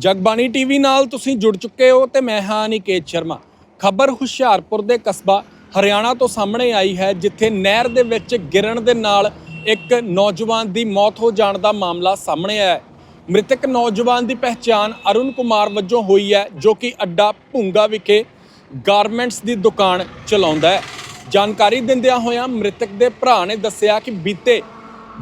Jagbani TV ਨਾਲ ਤੁਸੀਂ ਜੁੜ ਚੁੱਕੇ ਹੋ ਤੇ ਮੈਂ ਹਾਂ ਨਿਕੇਤ ਸ਼ਰਮਾ। ਖਬਰ ਹੁਸ਼ਿਆਰਪੁਰ ਦੇ ਕਸਬਾ ਹਰਿਆਣਾ ਤੋਂ ਸਾਹਮਣੇ ਆਈ ਹੈ, ਜਿੱਥੇ ਨਹਿਰ ਦੇ ਵਿੱਚ ਗਿਰਨ ਦੇ ਨਾਲ ਇੱਕ ਨੌਜਵਾਨ ਦੀ ਮੌਤ ਹੋ ਜਾਣ ਦਾ ਮਾਮਲਾ ਸਾਹਮਣੇ ਆਇਆ ਹੈ। ਮ੍ਰਿਤਕ ਨੌਜਵਾਨ ਦੀ ਪਹਿਚਾਣ ਅਰੁਣ ਕੁਮਾਰ ਵਜੋਂ ਹੋਈ ਹੈ, ਜੋ ਕਿ ਅੱਡਾ ਭੁੰਗਾ ਵਿਖੇ ਗਾਰਮੈਂਟਸ ਦੀ ਦੁਕਾਨ ਚਲਾਉਂਦਾ ਹੈ। ਜਾਣਕਾਰੀ ਦਿੰਦਿਆਂ ਹੋਇਆਂ ਮ੍ਰਿਤਕ ਦੇ ਭਰਾ ਨੇ ਦੱਸਿਆ ਕਿ ਬੀਤੇ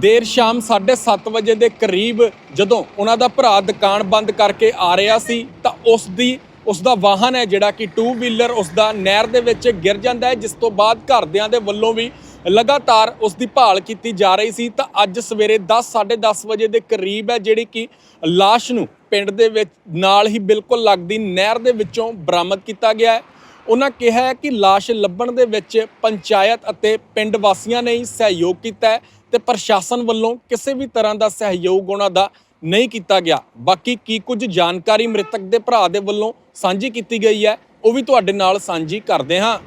ਦੇਰ ਸ਼ਾਮ 7:30 ਵਜੇ ਦੇ ਕਰੀਬ ਜਦੋਂ ਉਹਨਾਂ ਦਾ ਭਰਾ ਦੁਕਾਨ ਬੰਦ ਕਰਕੇ ਆ ਰਿਹਾ ਸੀ, ਤਾਂ ਉਸ ਦੀ ਉਸ ਦਾ ਵਾਹਨ ਹੈ ਜਿਹੜਾ ਕਿ ਟੂ ਵੀਲਰ ਉਸ ਦਾ ਨਹਿਰ ਦੇ ਵਿੱਚ ਗਿਰ ਜਾਂਦਾ ਹੈ, ਜਿਸ ਤੋਂ ਬਾਅਦ ਘਰਦਿਆਂ ਦੇ ਵੱਲੋਂ ਵੀ ਲਗਾਤਾਰ ਉਸ ਦੀ ਭਾਲ ਕੀਤੀ ਜਾ ਰਹੀ ਸੀ। ਤਾਂ ਅੱਜ ਸਵੇਰੇ 10 10:30 ਵਜੇ ਦੇ ਕਰੀਬ ਹੈ, ਜਿਹੜੀ ਕਿ ਲਾਸ਼ ਨੂੰ ਪਿੰਡ ਦੇ ਵਿੱਚ ਨਾਲ ਹੀ ਬਿਲਕੁਲ ਲੱਗਦੀ ਨਹਿਰ ਦੇ ਵਿੱਚੋਂ ਬਰਾਮਦ ਕੀਤਾ ਗਿਆ ਹੈ। ਉਹਨਾਂ ਕਿਹਾ ਹੈ ਕਿ ਲਾਸ਼ ਲੱਭਣ ਦੇ ਵਿੱਚ ਪੰਚਾਇਤ ਅਤੇ ਪਿੰਡ ਵਾਸੀਆਂ ਨੇ ਹੀ ਸਹਿਯੋਗ ਕੀਤਾ ਹੈ ਤੇ ਪ੍ਰਸ਼ਾਸਨ ਵੱਲੋਂ ਕਿਸੇ ਵੀ ਤਰ੍ਹਾਂ ਦਾ ਸਹਿਯੋਗ ਉਹਨਾਂ ਦਾ ਨਹੀਂ ਕੀਤਾ ਗਿਆ। ਬਾਕੀ ਕੀ ਕੁਝ ਜਾਣਕਾਰੀ ਮ੍ਰਿਤਕ ਦੇ ਭਰਾ ਦੇ ਵੱਲੋਂ ਸਾਂਝੀ ਕੀਤੀ ਗਈ ਹੈ, ਉਹ ਵੀ ਤੁਹਾਡੇ ਨਾਲ ਸਾਂਝੀ ਕਰਦੇ ਹਾਂ।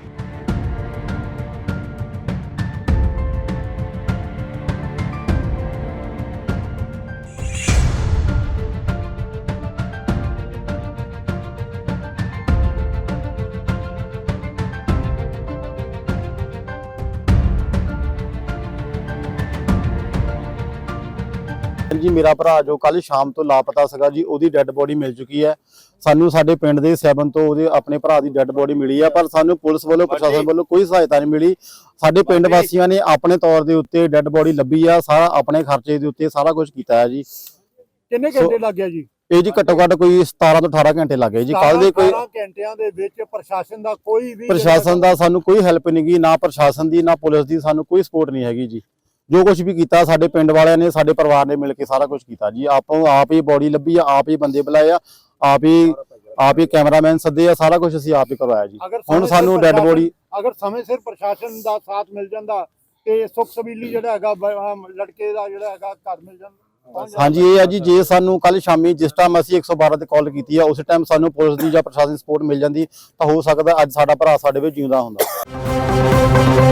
ਜੀ ਮੇਰਾ ਭਰਾ ਜੋ ਕੱਲ ਸ਼ਾਮ ਤੋਂ ਲਾਪਤਾ ਸੀਗਾ ਜੀ ਉਹਦੀ ਡੈੱਡ ਬੋਡੀ ਮਿਲ ਚੁੱਕੀ ਹੈ। ਸਾਨੂੰ ਸਾਡੇ ਪਿੰਡ ਦੇ ਸੈਵਨ ਤੋਂ ਉਹਦੇ ਆਪਣੇ ਭਰਾ ਦੀ ਡੈੱਡ ਬੋਡੀ ਮਿਲੀ ਆ ਪਰ ਸਾਨੂੰ ਪੁਲਿਸ ਵੱਲੋਂ ਪ੍ਰਸ਼ਾਸਨ ਵੱਲੋਂ ਕੋਈ ਸਹਾਇਤਾ ਨਹੀਂ ਮਿਲੀ। ਸਾਡੇ ਪਿੰਡ ਵਾਸੀਆਂ ਨੇ ਆਪਣੇ ਤੌਰ ਦੇ ਉੱਤੇ ਡੈੱਡ ਬੋਡੀ ਲੱਭੀ ਆ ਸਾਰਾ ਆਪਣੇ ਖਰਚੇ ਦੇ ਉੱਤੇ ਸਾਰਾ ਕੁਝ ਕੀਤਾ ਹੈ ਜੀ। ਕਿੰਨੇ ਘੰਟੇ ਲੱਗ ਗਿਆ ਜੀ? ਇਹ ਜੀ ਘੱਟੋ ਘੱਟ ਕੋਈ 17 ਤੋਂ 18 ਘੰਟੇ ਲੱਗੇ ਜੀ। ਕੱਲ ਦੇ ਕੋਈ 18 ਘੰਟਿਆਂ ਦੇ ਵਿੱਚ ਪ੍ਰਸ਼ਾਸਨ ਦਾ ਕੋਈ ਵੀ ਪ੍ਰਸ਼ਾਸਨ ਦਾ ਸਾਨੂੰ ਕੋਈ ਹੈਲਪ ਨਹੀਂ ਗਈ ਨਾ ਪ੍ਰਸ਼ਾਸਨ ਦੀ ਨਾ ਪੁਲਿਸ ਦੀ ਸਾਨੂੰ ਕੋਈ ਸਪੋਰਟ ਨਹੀਂ ਹੈਗੀ ਜੀ। ਜੋ ਕੁਝ ਵੀ ਕੀਤਾ ਸਾਡੇ ਪਿੰਡ ਵਾਲਿਆਂ ਨੇ ਸਾਡੇ ਪਰਿਵਾਰ ਨੇ ਮਿਲ ਕੇ ਸਾਰਾ ਕੁਝ ਕੀਤਾ ਜੀ ਆਪੋਂ ਆਪ ਹੀ ਬੋਡੀ ਲੱਭੀ ਆ ਆਪ ਹੀ ਬੰਦੇ ਬੁਲਾਏ ਆ ਆਪ ਹੀ ਆਪ ਹੀ ਕੈਮਰਾਮੈਨ ਸੱਦੇ ਆ ਸਾਰਾ ਕੁਝ ਅਸੀਂ ਆਪ ਹੀ ਕਰਵਾਇਆ ਜੀ ਹੁਣ ਸਾਨੂੰ ਡੈੱਡ ਬੋਡੀ ਅਗਰ ਸਮੇਂ ਸਿਰ ਪ੍ਰਸ਼ਾਸਨ ਦਾ ਸਾਥ ਮਿਲ ਜਾਂਦਾ ਤੇ ਸੁਖ ਸਬੀਲੀ ਜਿਹੜਾ ਹੈਗਾ ਲੜਕੇ ਦਾ ਜਿਹੜਾ ਹੈਗਾ ਘਰ ਮਿਲ ਜਾਂਦਾ। ਹਾਂਜੀ ਇਹ ਆ ਜੀ ਜੇ ਸਾਨੂੰ ਕੱਲ ਸ਼ਾਮੀ ਜਿਸ ਟਾਈਮ ਅਸੀਂ 112 ਤੇ ਕਾਲ ਕੀਤੀ ਆ ਉਸ ਟਾਈਮ ਸਾਨੂੰ ਪੁਲਿਸ ਦੀ ਜਾਂ ਪ੍ਰਸ਼ਾਸਨ ਦੀ ਸਪੋਰਟ ਮਿਲ ਜਾਂਦੀ ਤਾਂ ਹੋ ਸਕਦਾ ਅੱਜ ਸਾਡਾ ਭਰਾ ਸਾਡੇ ਵਿੱਚ ਜਿਉਂਦਾ ਹੁੰਦਾ